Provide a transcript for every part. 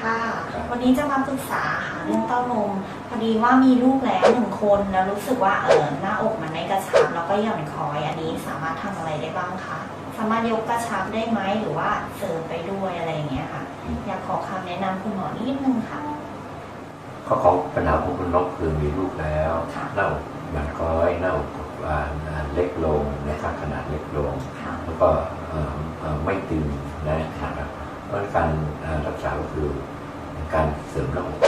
วัสดีค่ะครับวันนี้จะมาปรึกษาหาเรื่องเต้านม พอดีว่ามีลูกแล้วหนึ่งคนแล้วรู้สึกว่าเออหน้าอกมันไม่กระชับแล้วก็หย่อนคอยอันนี้สามารถทำอะไรได้บ้างคะสามารถยกกระชับได้ไหมหรือว่าเสริมไปด้วยอะไรอย่างเงี้ยค่ะ อยากขอคำแนะนำคุณหมอนิดนึงค่ะข้อของปัญหาของคุณนกคือมีลูกแล้วค่ะหน้าอกหย่อนคล้อยหน้าอกอ่าเล็กลงนะครับขนาดเล็กลงค่ะแล้วก็เอ่อเอ่อไม่ตึงนะครับ เพราะการรักษาก็คือการเสริมหน้าอก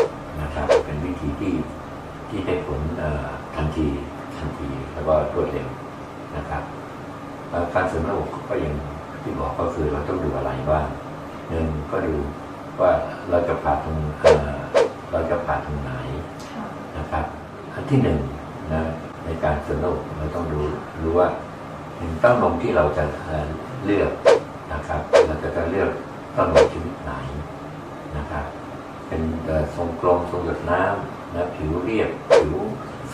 นะครับ เป็นวิธีที่ที่ได้ผลทันทีทันทีแล้วก็รวดเร็วนะครับการเสริมหน้าอกก็ยังที่บอกก็คือเราต้องดูอะไรบ้างหนึ่งก็ดูว่าเราจะผ่าตรงเราจะผ่าตรงไหนนะครับอันที่หนึ่งนะในการเสริมหน้าอกเราต้องรู้รู้ว่าหนึ่งเต้านมที่เราจะเลือกนะครับ ทรงกลมทรงหยดน้ำนะผิวเรียบผิว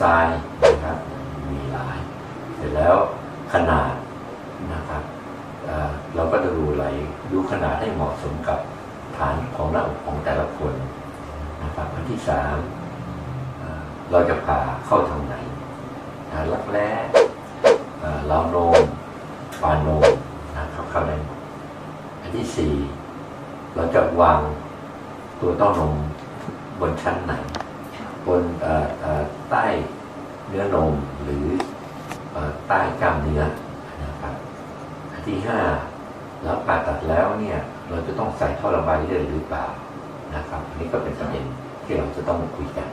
ทรายนะครับมีหลาย เสร็จแล้วขนาดนะครับเเราก็จะดูอะไรดูขนาดให้เหมาะสมกับฐานของหน้าอกของแต่ละคนนะครับอันที่สามเเราจะผ่าเข้าทางไหนฐานรักแร้เอ่อลาโนมปานโนมนะครับเข้าได้อันที่สี่เราจะวาง ตัวเต้านมบนชั้นไหน บนใต้เนื้อนมหรือเอ่อใต้กล้ามเนื้อนะครับอันที่ห้าแล้วผ่าตัดแล้วเนี่ย เราจะต้องใส่ท่อระบายเลือดหรือเปล่านะครับอันนี้ก็เป็นประเด็นที่เราจะต้องคุยกัน